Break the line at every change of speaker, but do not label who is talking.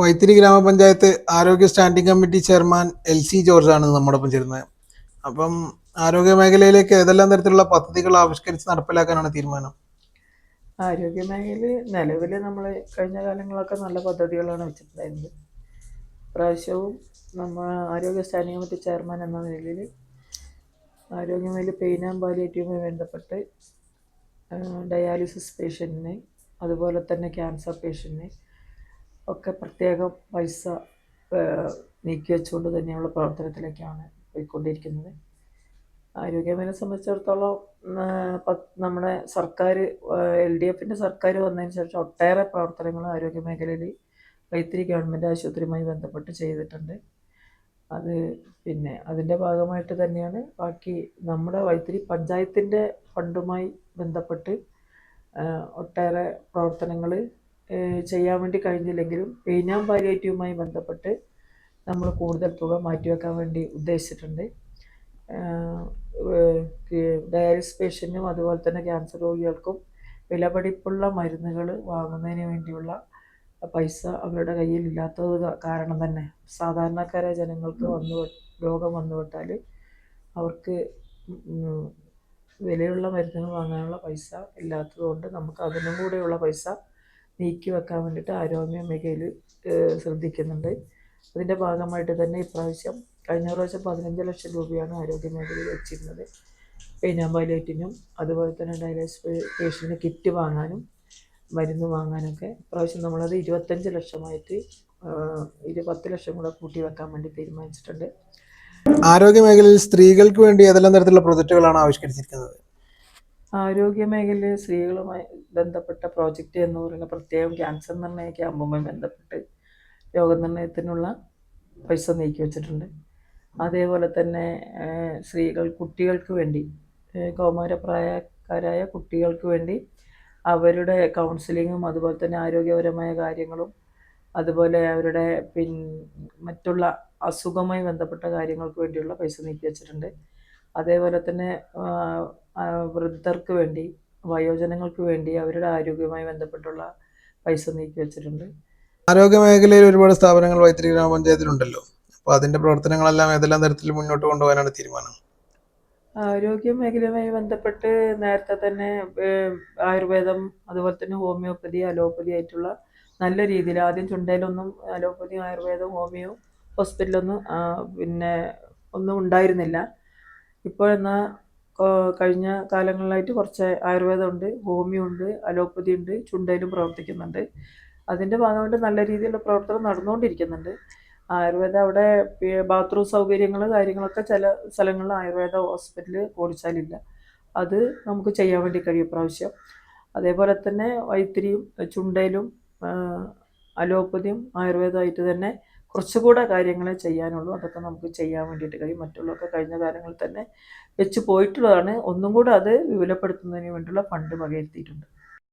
വൈത്തിരി ഗ്രാമപഞ്ചായത്ത് ആരോഗ്യ standing committee chairman L C George ആണ് നമ്മോടൊപ്പം ചേരുന്നത്. അപ്പം ആരോഗ്യ മേഖലയിലേക്ക് ഏതെല്ലാം തരത്തിലുള്ള പദ്ധതികൾ ആവിഷ്കരിച്ച് നടപ്പിലാക്കാനാണ് തീരുമാനം?
ആരോഗ്യ മേഖലയിൽ നിലവിൽ നമ്മൾ കഴിഞ്ഞ കാലങ്ങളൊക്കെ നല്ല പദ്ധതികളാണ് വെച്ചിട്ടുണ്ടായിരുന്നത്. പ്രാവശ്യവും നമ്മൾ ആരോഗ്യ സ്റ്റാൻഡിംഗ് കമ്മിറ്റി ചെയർമാൻ എന്ന നിലയിൽ ആരോഗ്യ മേഖല പെയിൻ ആൻഡ് പാലിയേറ്റീവുമായി ബന്ധപ്പെട്ട് ഡയാലിസിസ് പേഷ്യന്റിന് അതുപോലെ തന്നെ ക്യാൻസർ പേഷ്യന്റിന് ഒക്കെ പ്രത്യേകം പൈസ നീക്കി വെച്ചുകൊണ്ട് തന്നെയുള്ള പ്രവർത്തനത്തിലേക്കാണ് പോയിക്കൊണ്ടിരിക്കുന്നത്. ആരോഗ്യമേനെ സംബന്ധിച്ചിടത്തോളം നമ്മുടെ സർക്കാർ എൽ ഡി എഫിന്റെ സർക്കാർ വന്നതിന് ശേഷം ഒട്ടേറെ പ്രവർത്തനങ്ങൾ ആരോഗ്യ മേഖലയിൽ വൈത്തിരി ഗവൺമെന്റ് ആശുപത്രിയുമായി ബന്ധപ്പെട്ട് ചെയ്തിട്ടുണ്ട്. അത് പിന്നെ അതിന്റെ ഭാഗമായിട്ട് തന്നെയാണ് ബാക്കി നമ്മുടെ വൈത്തിരി പഞ്ചായത്തിന്റെ ഫണ്ടുമായി ബന്ധപ്പെട്ട് ഒട്ടേറെ പ്രവർത്തനങ്ങൾ ചെയ്യാൻ വേണ്ടി കഴിഞ്ഞില്ലെങ്കിലും ആൻഡ് പാലിയേറ്റീവുമായി ബന്ധപ്പെട്ട് നമ്മൾ കൂടുതൽ തുക മാറ്റിവെക്കാൻ വേണ്ടി ഉദ്ദേശിച്ചിട്ടുണ്ട്. ഡയാലിസിസ് പേഷ്യന്റിനും അതുപോലെ തന്നെ ക്യാൻസർ രോഗികൾക്കും വിലപിടിപ്പുള്ള മരുന്നുകൾ വാങ്ങുന്നതിന് വേണ്ടിയുള്ള പൈസ അവരുടെ കയ്യിൽ ഇല്ലാത്തത് കാരണം തന്നെ. സാധാരണക്കാരായ ജനങ്ങൾക്ക് വന്നു രോഗം വന്നുവിട്ടാൽ അവർക്ക് വിലയുള്ള മരുന്നുകൾ വാങ്ങാനുള്ള പൈസ ഇല്ലാത്തത് കൊണ്ട് നമുക്ക് അതിനും കൂടെയുള്ള പൈസ നീക്കി വെക്കാൻ വേണ്ടിയിട്ട് ആരോഗ്യ മേഖലയിൽ ശ്രദ്ധിക്കുന്നുണ്ട്. അതിന്റെ ഭാഗമായിട്ട് തന്നെ ഇപ്രാവശ്യം കഴിഞ്ഞ പ്രാവശ്യം പതിനഞ്ച് ലക്ഷം രൂപയാണ് ആരോഗ്യ മേഖലയിൽ വെച്ചിരുന്നത്. പെയിനാമ്പാലേറ്റിനും അതുപോലെ തന്നെ ഡയാലിസിസ് പേഷ്യന്റിന് കിറ്റ് വാങ്ങാനും മരുന്ന് വാങ്ങാനൊക്കെ. ഇപ്രാവശ്യം നമ്മളത് ഇരുപത്തഞ്ച് ലക്ഷമായിട്ട് ഒരു പത്ത് ലക്ഷം കൂടെ കൂട്ടി വെക്കാൻ വേണ്ടി തീരുമാനിച്ചിട്ടുണ്ട്.
ആരോഗ്യ മേഖലയിൽ സ്ത്രീകൾക്ക് വേണ്ടി ഏതെല്ലാം തരത്തിലുള്ള പ്രൊജക്ടുകളാണ് ആവിഷ്കരിച്ചിരിക്കുന്നത്?
ആരോഗ്യ മേഖലയിൽ സ്ത്രീകളുമായി ബന്ധപ്പെട്ട പ്രോജക്റ്റ് എന്ന് പറയുന്ന പ്രത്യേകം ക്യാൻസർ നിർണയ ക്യാമ്പുമായി ബന്ധപ്പെട്ട് രോഗനിർണയത്തിനുള്ള പൈസ നീക്കി വെച്ചിട്ടുണ്ട്. അതേപോലെ തന്നെ സ്ത്രീകൾ കുട്ടികൾക്ക് വേണ്ടി കൗമാരപ്രായക്കാരായ കുട്ടികൾക്ക് വേണ്ടി അവരുടെ കൗൺസിലിങ്ങും അതുപോലെ തന്നെ ആരോഗ്യപരമായ കാര്യങ്ങളും അതുപോലെ അവരുടെ പിൻ മറ്റുള്ള അസുഖവുമായി ബന്ധപ്പെട്ട കാര്യങ്ങൾക്ക് വേണ്ടിയുള്ള പൈസ നീക്കി വെച്ചിട്ടുണ്ട്. അതേപോലെ തന്നെ വൃദ്ധർക്ക് വേണ്ടി വയോജനങ്ങൾക്ക് വേണ്ടി അവരുടെ ആരോഗ്യവുമായി ബന്ധപ്പെട്ടുള്ള പൈസ നീക്കി വെച്ചിട്ടുണ്ട്.
ആരോഗ്യ മേഖലയിൽ ഒരുപാട് സ്ഥാപനങ്ങൾ വൈത്തിരി ഗ്രാമപഞ്ചായത്തിലുണ്ടല്ലോ. അപ്പോൾ അതിന്റെ പ്രവർത്തനങ്ങളെല്ലാം ഏതെല്ലാം തരത്തിൽ മുന്നോട്ട് കൊണ്ടുപോകാനാണ് തീരുമാനം?
ആരോഗ്യ മേഖലയുമായി ബന്ധപ്പെട്ട് നേരത്തെ തന്നെ ആയുർവേദം അതുപോലെ തന്നെ ഹോമിയോപ്പതി അലോപ്പതി ആയിട്ടുള്ള നല്ല രീതിയിൽ ആദ്യം ചുണ്ടയിലൊന്നും അലോപ്പതി ആയുർവേദം ഹോമിയോ ഹോസ്പിറ്റലൊന്നും പിന്നെ ഒന്നും ഉണ്ടായിരുന്നില്ല. ഇപ്പോൾ എന്നാൽ കഴിഞ്ഞ കാലങ്ങളിലായിട്ട് കുറച്ച് ആയുർവേദം ഉണ്ട് ഹോമിയോ ഉണ്ട് അലോപ്പതി ഉണ്ട് ചുണ്ടയിലും പ്രവർത്തിക്കുന്നുണ്ട്. അതിന്റെ ഭാഗമായിട്ട് നല്ല രീതിയിലുള്ള പ്രവർത്തനം നടന്നുകൊണ്ടിരിക്കുന്നുണ്ട്. ആയുർവേദ അവിടെ ബാത്റൂം സൗകര്യങ്ങൾ കാര്യങ്ങളൊക്കെ ചില സ്ഥലങ്ങളിൽ ആയുർവേദ ഹോസ്പിറ്റൽ ഓടിച്ചാലില്ല. അത് നമുക്ക് ചെയ്യാൻ വേണ്ടി കഴിയും പ്രാവശ്യം അതേപോലെ തന്നെ വൈത്തിരിയും ചുണ്ടയിലും അലോപ്പതിയും ആയുർവേദമായിട്ട് തന്നെ കുറച്ചുകൂടെ കാര്യങ്ങളെ ചെയ്യാനുള്ളൂ. അതൊക്കെ നമുക്ക് ചെയ്യാൻ വേണ്ടിയിട്ട് കഴിയും. മറ്റുള്ളതൊക്കെ കഴിഞ്ഞ കാലങ്ങളിൽ തന്നെ വെച്ച് പോയിട്ടുള്ളതാണ്. ഒന്നും കൂടെ അത് വിപുലപ്പെടുത്തുന്നതിന് വേണ്ടിയുള്ള ഫണ്ട് വകയിരുത്തിയിട്ടുണ്ട്.